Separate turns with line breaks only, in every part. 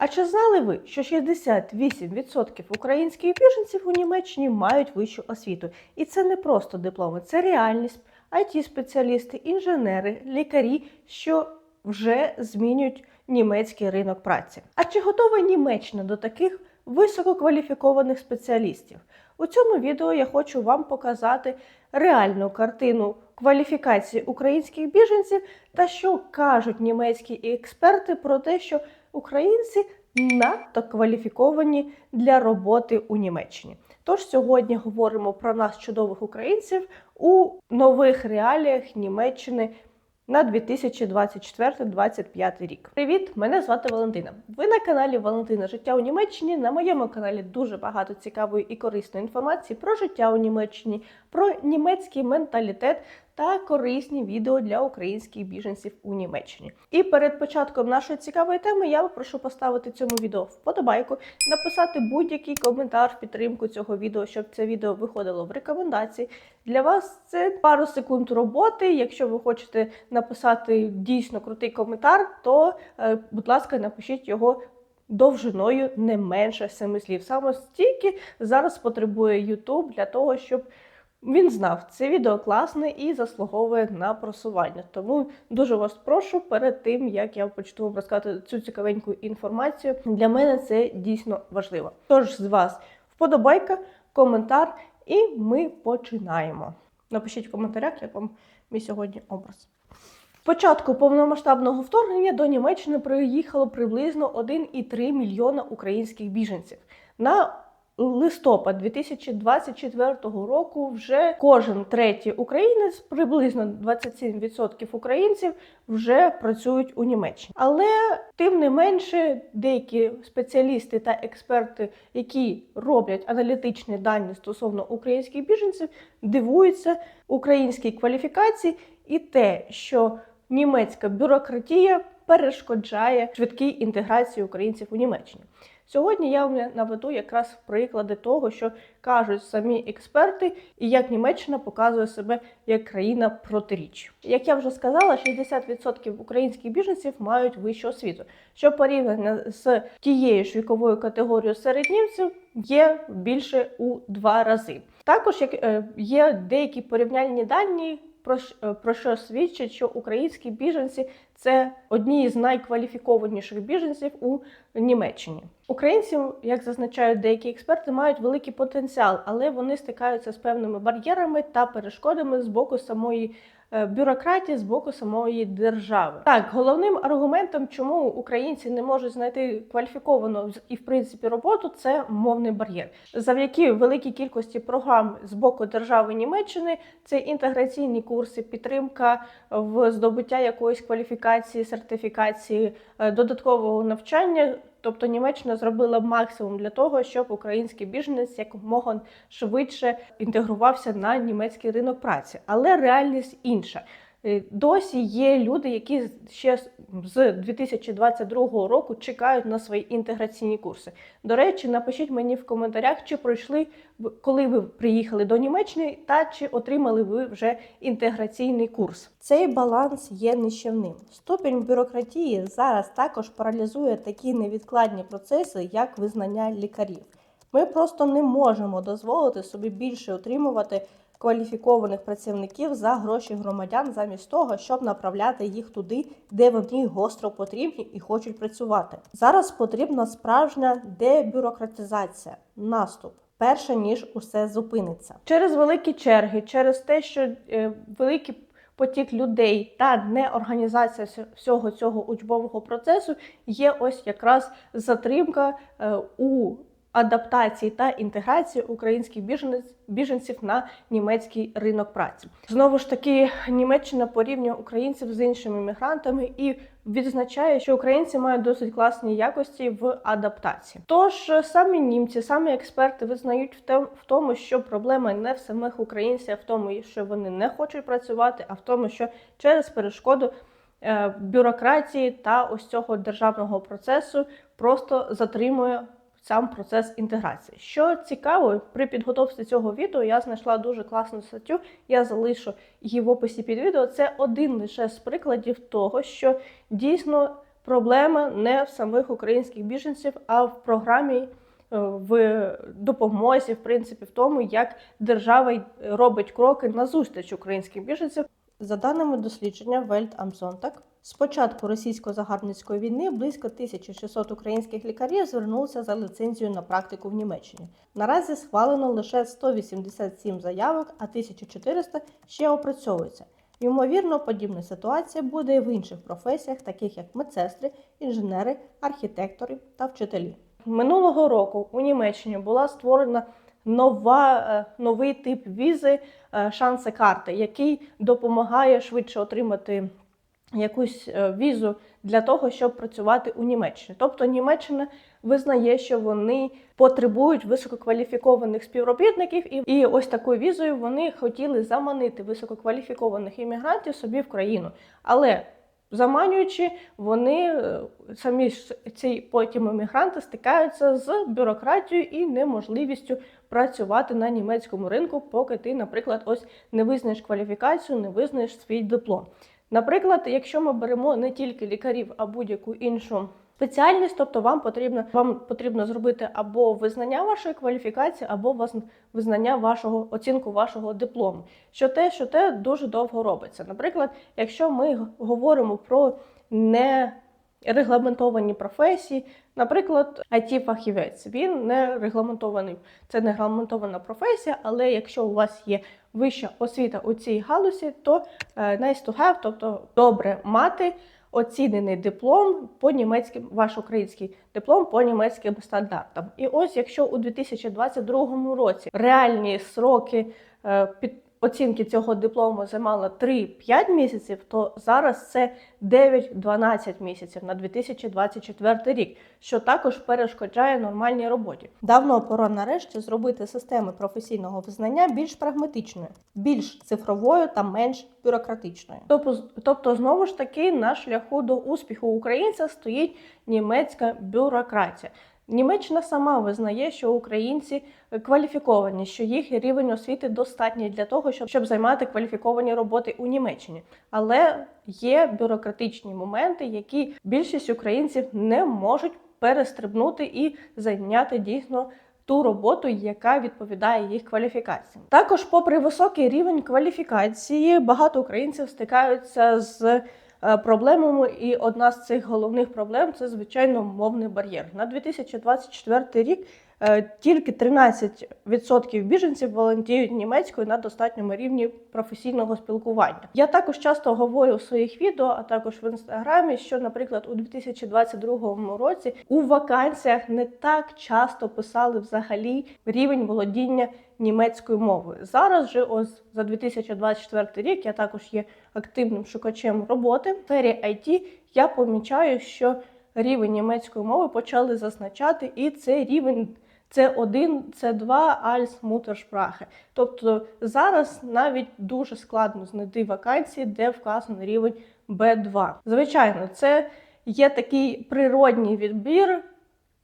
А чи знали ви, що 68% українських біженців у Німеччині мають вищу освіту? І це не просто дипломи, це реальність. it спеціалісти інженери, лікарі, що вже змінюють німецький ринок праці. А чи готова Німеччина до таких висококваліфікованих спеціалістів? У цьому відео я хочу вам показати реальну картину кваліфікації українських біженців та що кажуть німецькі експерти про те, що українці надто кваліфіковані для роботи у Німеччині. Тож сьогодні говоримо про нас, чудових українців, у нових реаліях Німеччини на 2024-2025 рік. Привіт! Мене звати Валентина. Ви на каналі Валентина Життя у Німеччині. На моєму каналі дуже багато цікавої і корисної інформації про життя у Німеччині, про німецький менталітет та корисні відео для українських біженців у Німеччині. І перед початком нашої цікавої теми я прошу поставити цьому відео вподобайку, написати будь-який коментар в підтримку цього відео, щоб це відео виходило в рекомендації. Для вас це пару секунд роботи. Якщо ви хочете написати дійсно крутий коментар, то, е, будь ласка, напишіть його. Довжиною не менше семи слів. Саме стільки зараз потребує YouTube для того, щоб він знав, це відео класне і заслуговує на просування. Тому дуже вас прошу перед тим, як я почну вам розказати цю цікавеньку інформацію. Для мене це дійсно важливо. Тож з вас вподобайка, коментар, і ми починаємо. Напишіть в коментарях, як вам мій сьогодні образ. Початку повномасштабного вторгнення до Німеччини приїхало приблизно 1,3 мільйона українських біженців. На листопад 2024 року вже кожен третій українець, приблизно 27% українців, вже працюють у Німеччині. Але тим не менше, деякі спеціалісти та експерти, які роблять аналітичні дані стосовно українських біженців, дивуються українській кваліфікації і те, що німецька бюрократія перешкоджає швидкій інтеграції українців у Німеччині. Сьогодні я вам наведу якраз приклади того, що кажуть самі експерти, і як Німеччина показує себе як країна протиріч. Як я вже сказала, 60% українських біженців мають вищу освіту, що порівняно з тією ж віковою категорією серед німців є більше у два рази. Також як е, є деякі порівняльні дані. Про, про що свідчить, що українські біженці це одні з найкваліфікованіших біженців у Німеччині. Українці, як зазначають деякі експерти, мають великий потенціал, але вони стикаються з певними бар'єрами та перешкодами з боку самої е, бюрократії, з боку самої держави. Так, головним аргументом, чому українці не можуть знайти кваліфіковану і в принципі роботу, це мовний бар'єр. Завдяки великій кількості програм з боку держави Німеччини, це інтеграційні курси, підтримка в здобуття якоїсь кваліфікації, сертифікації, е, додаткового навчання. Тобто Німеччина зробила максимум для того, щоб український біженець якомога швидше інтегрувався на німецький ринок праці. Але реальність інша. Е, Досі є люди, які ще з- з 2022 року чекають на свої інтеграційні курси. До речі, напишіть мені в коментарях, чи пройшли коли ви приїхали до Німеччини, та чи отримали ви вже інтеграційний курс. Цей баланс є нищівним. Ступінь бюрократії зараз також паралізує такі невідкладні процеси, як визнання лікарів. Ми просто не можемо дозволити собі більше отримувати кваліфікованих працівників за гроші громадян, замість того, щоб направляти їх туди, де вони гостро потрібні і хочуть працювати. Зараз потрібна справжня дебюрократизація, наступ. Перше ніж усе зупиниться через великі черги, через те, що е, великий потік людей та неорганізація всього цього учбового процесу є ось якраз затримка е, у адаптації та інтеграції українських біженців на німецький ринок праці. Знову ж таки, Німеччина порівнює українців з іншими мігрантами і відзначає, що українці мають досить класні якості в адаптації. Тож е, самі німці, самі експерти визнають в тому, що проблема не в самих українцях, а в тому, що вони не хочуть працювати, а в тому, що через перешкоду е, бюрократії та ось цього державного процесу просто затримує сам процес інтеграції. Що цікаво, при підготовці цього відео я знайшла дуже класну статтю. Я залишу її в описі під відео. Це один лише з прикладів того, що дійсно проблема не в самих українських біженців, а в програмі. е, В допомозі, в принципі, в тому, як держава робить кроки на зустріч українським біженцям. За даними дослідження Welt am Sonntag, з початку російсько-загарбницької війни близько 1600 українських лікарів звернулися за ліцензією на практику в Німеччині. Наразі схвалено лише 187 заявок, а 1400 ще опрацьовуються. Ймовірно, подібна ситуація буде і в інших професіях, таких як медсестри, інженери, архітектори та вчителі. Минулого року у Німеччині була створена нова, е, новий тип візи е, шанси карти, який допомагає швидше отримати якусь е, візу для того, щоб працювати у Німеччині. Тобто Німеччина визнає, що вони потребують висококваліфікованих співробітників, і, ось такою візою вони хотіли заманити висококваліфікованих іммігрантів собі в країну. Але заманюючи, вони е, самі ці потім іммігранти стикаються з бюрократією і неможливістю працювати на німецькому ринку, поки ти, наприклад, ось не визнаєш кваліфікацію, не визнаєш свій диплом. Наприклад, якщо ми беремо не тільки лікарів, а будь-яку іншу спеціальність, тобто вам потрібно вам потрібно зробити або визнання вашої кваліфікації, або визнання вашого оцінку вашого диплому. Що те, що те дуже довго робиться. Наприклад, якщо ми говоримо про не регламентовані професії, наприклад, it фахівець він не регламентований. Це не регламентована професія, але якщо у вас є вища освіта у цій галузі, то nice to have, тобто добре мати оцінений диплом по німецьким, ваш український диплом по німецьким стандартам. І ось якщо у 2022 році реальні сроки е, під оцінки цього диплому займало 3-5 місяців, то зараз це 9-12 місяців на 2024 рік, що також перешкоджає нормальній роботі. Давно пора нарешті зробити системи професійного визнання більш прагматичною, більш цифровою та менш бюрократичною. Тобто, тобто, знову ж таки, на шляху до успіху українця стоїть німецька бюрократія. Німеччина сама визнає, що українці кваліфіковані, що їх рівень освіти достатній для того, щоб, щоб займати кваліфіковані роботи у Німеччині. Але є бюрократичні моменти, які більшість українців не можуть перестрибнути і зайняти дійсно. Ту роботу, яка відповідає їх кваліфікаціям. Також, попри високий рівень кваліфікації, багато українців стикаються з проблемами, і одна з цих головних проблем це звичайно мовний бар'єр. На 2024 рік е, тільки 13% біженців володіють німецькою на достатньому рівні професійного спілкування. Я також часто говорю в своїх відео, а також в інстаграмі, що, наприклад, у 2022 році у вакансіях не так часто писали взагалі рівень володіння німецькою мовою. Зараз же, ось за 2024 рік, я також є активним шукачем роботи в сфері IT, я помічаю, що рівень німецької мови почали зазначати, і цей рівень С1, С2, Als Muttersprache. Тобто зараз навіть дуже складно знайти вакансії, де вказаний рівень B2. Звичайно, це є такий природній відбір.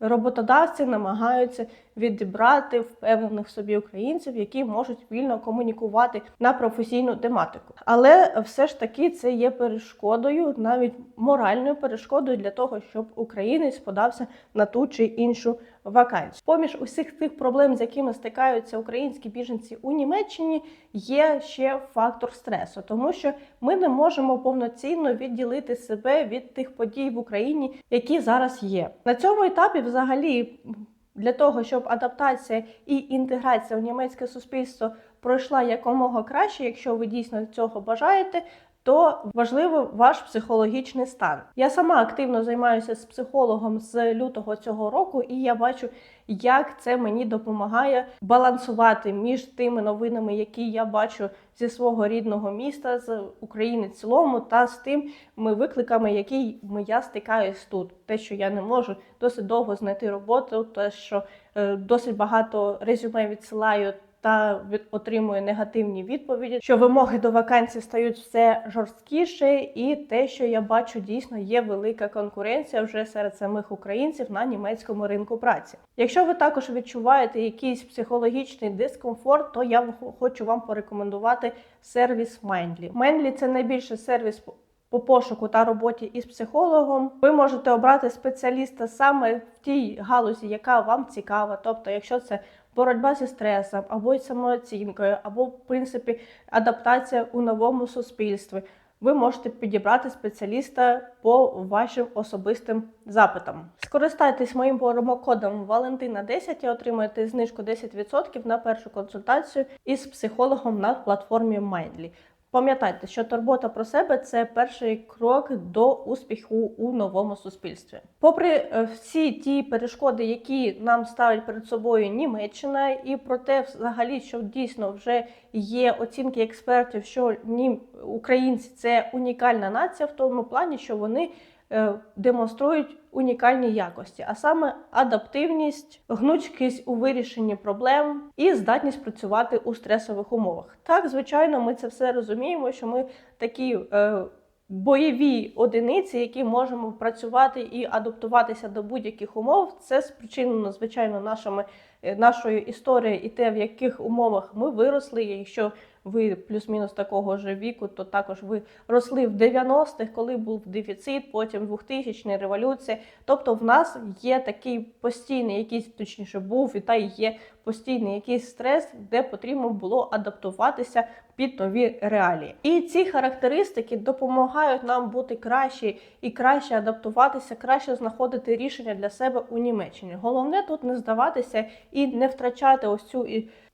Роботодавці намагаються відібрати впевнених собі українців, які можуть вільно комунікувати на професійну тематику. Але все ж таки це є перешкодою, навіть моральною перешкодою для того, щоб українець подався на ту чи іншу вакансію. Поміж усіх тих проблем, з якими стикаються українські біженці у Німеччині, є ще фактор стресу, тому що ми не можемо повноцінно відділити себе від тих подій в Україні, які зараз є. На цьому етапі, взагалі, для того, щоб адаптація і інтеграція в німецьке суспільство пройшла якомога краще, якщо ви дійсно цього бажаєте. То важливо ваш психологічний стан. Я сама активно займаюся з психологом з лютого цього року, і я бачу, як це мені допомагає балансувати між тими новинами, які я бачу зі свого рідного міста, з України в цілому, та з тими викликами, які я стикаюсь тут. Те, що я не можу досить довго знайти роботу, те, що е, досить багато резюме відсилаю. Та отримує негативні відповіді, що вимоги до вакансій стають все жорсткіше, і те, що я бачу, дійсно є велика конкуренція вже серед самих українців на німецькому ринку праці. Якщо ви також відчуваєте якийсь психологічний дискомфорт, то я хочу вам порекомендувати сервіс Mindly. Mindly – це найбільший сервіс по пошуку та роботі із психологом. Ви можете обрати спеціаліста саме в тій галузі, яка вам цікава. Тобто, якщо це боротьба зі стресом, або й самооцінкою, або в принципі адаптація у новому суспільстві. Ви можете підібрати спеціаліста по вашим особистим запитам. Скористайтесь моїм промокодом Валентина 10 і отримаєте знижку 10% на першу консультацію із психологом на платформі Mindly. Пам'ятайте, що турбота про себе це перший крок до успіху у новому суспільстві. Попри е, всі ті перешкоди, які нам ставить перед собою Німеччина, і про те, взагалі, що дійсно вже є оцінки експертів, що ні українці це унікальна нація в тому плані, що вони демонструють унікальні якості, а саме адаптивність, гнучкість у вирішенні проблем і здатність працювати у стресових умовах. Так, звичайно, ми це все розуміємо, що ми такі. Е, Бойові одиниці, які можемо працювати і адаптуватися до будь-яких умов, це спричинено, звичайно, нашими е, нашою історією і те, в яких умовах ми виросли. Якщо ви плюс-мінус такого ж віку, то також ви росли в 90-х, коли був дефіцит, потім 2000 революція. Тобто, в нас є такий постійний, якийсь точніше був, і та й є постійний якийсь стрес, де потрібно було адаптуватися під нові реалії. І ці характеристики допомагають нам бути кращі і краще адаптуватися, краще знаходити рішення для себе у Німеччині. Головне тут не здаватися і не втрачати ось цю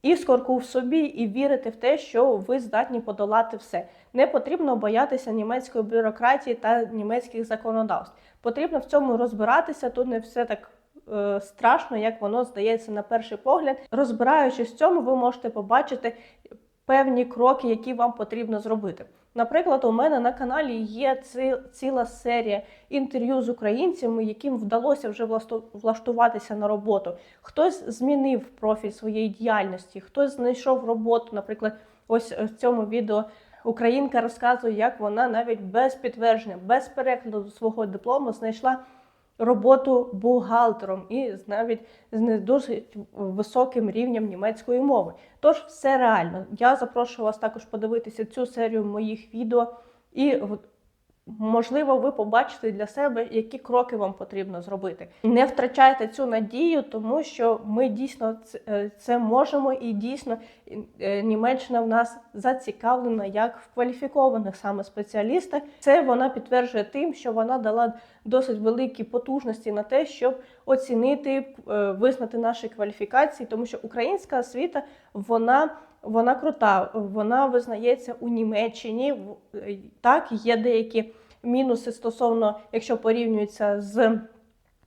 іскорку в собі і вірити в те, що ви здатні подолати все. Не потрібно боятися німецької бюрократії та німецьких законодавств. Потрібно в цьому розбиратися. Тут не все так. е, Страшно, як воно здається на перший погляд. Розбираючись в цьому, ви можете побачити певні кроки, які вам потрібно зробити. Наприклад, у мене на каналі є ці- ціла серія інтерв'ю з українцями, яким вдалося вже влаштуватися на роботу. Хтось змінив профіль своєї діяльності, хтось знайшов роботу. Наприклад, ось в цьому відео українка розказує, як вона навіть без підтвердження, без перекладу свого диплому знайшла роботу бухгалтером і навіть з не дуже високим рівнем німецької мови. Тож все реально. Я запрошую вас також подивитися цю серію моїх відео і Можливо, ви побачите для себе, які кроки вам потрібно зробити. Не втрачайте цю надію, тому що ми дійсно це- е, можемо, і дійсно е, Німеччина в нас зацікавлена як в кваліфікованих саме спеціалістах. Це вона підтверджує тим, що вона дала досить великі потужності на те, щоб оцінити, е, визнати наші кваліфікації, тому що українська освіта вона. Вона крута, вона визнається у Німеччині. Е, Так, є деякі мінуси стосовно, якщо порівнюється з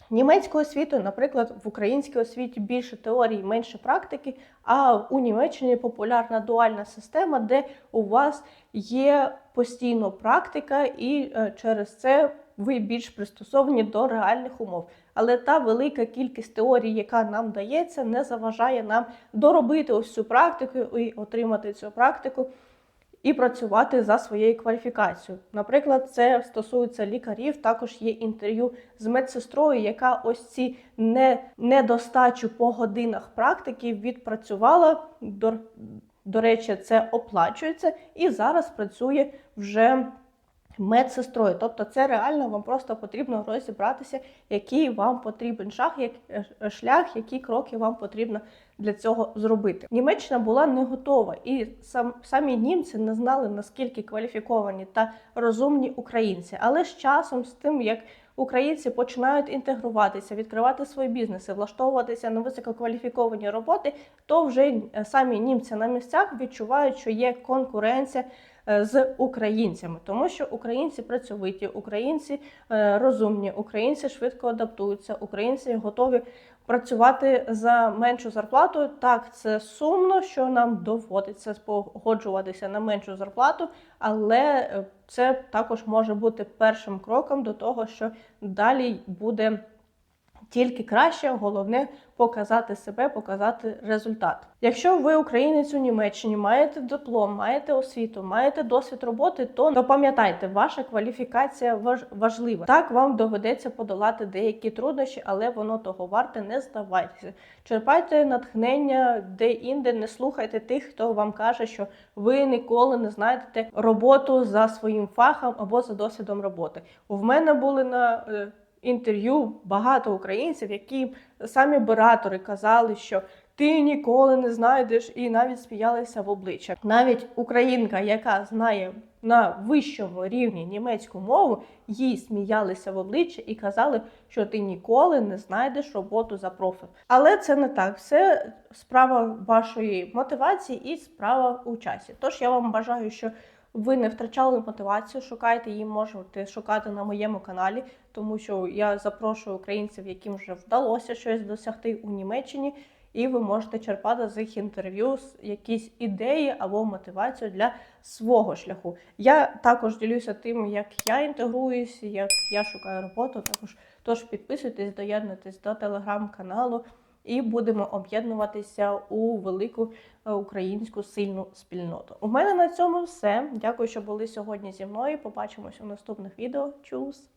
німецькою освітою, наприклад, в українській освіті більше теорії, менше практики, а у Німеччині популярна дуальна система, де у вас є постійно практика, і е, через це ви більш пристосовані до реальних умов. Але та велика кількість теорій, яка нам дається, не заважає нам доробити ось цю практику і отримати цю практику і працювати за своєю кваліфікацією. Наприклад, це стосується лікарів. Також є інтерв'ю з медсестрою, яка ось ці не, недостачу по годинах практики відпрацювала. До, до речі, це оплачується і зараз працює вже медсестрою. Тобто, це реально вам просто потрібно розібратися, який вам потрібен шаг, як, е, шлях, які кроки вам потрібно для цього зробити. Німеччина була не готова, і сам самі німці не знали наскільки кваліфіковані та розумні українці. Але з часом, з тим як українці починають інтегруватися, відкривати свої бізнеси, влаштовуватися на висококваліфіковані роботи, то вже е, самі німці на місцях відчувають, що є конкуренція е, з українцями, тому що українці працьовиті, українці е, розумні, українці швидко адаптуються, українці готові працювати за меншу зарплату. Так, це сумно, що нам доводиться погоджуватися на меншу зарплату, але е, це також може бути першим кроком до того, що далі буде Тільки краще, головне показати себе, показати результат. Якщо ви українець у Німеччині, маєте диплом, маєте освіту, маєте досвід роботи, то, то пам'ятайте, ваша кваліфікація важ- важлива. Так вам доведеться подолати деякі труднощі, але воно того варте, не здавайтеся. Черпайте натхнення де-інде, не слухайте тих, хто вам каже, що ви ніколи не знайдете роботу за своїм фахом або за досвідом роботи. В мене були на е, інтерв'ю багато українців, які самі оператори казали, що ти ніколи не знайдеш, і навіть сміялися в обличчя. Навіть українка, яка знає на вищому рівні німецьку мову, їй сміялися в обличчя і казали, що ти ніколи не знайдеш роботу за профіль. Але це не так. Все справа вашої мотивації і справа у часі. Тож я вам бажаю, що ви не втрачали мотивацію, шукайте її, можете шукати на моєму каналі, тому що я запрошую українців, яким вже вдалося щось досягти у Німеччині, і ви можете черпати з їх інтерв'ю якісь ідеї або мотивацію для свого шляху. Я також ділюся тим, як я інтегруюсь, як я шукаю роботу. Також тож підписуйтесь, доєднуйтесь до телеграм-каналу. І будемо об'єднуватися у велику е, українську сильну спільноту. У мене на цьому все. Дякую, що були сьогодні зі мною. Побачимось у наступних відео. Чус!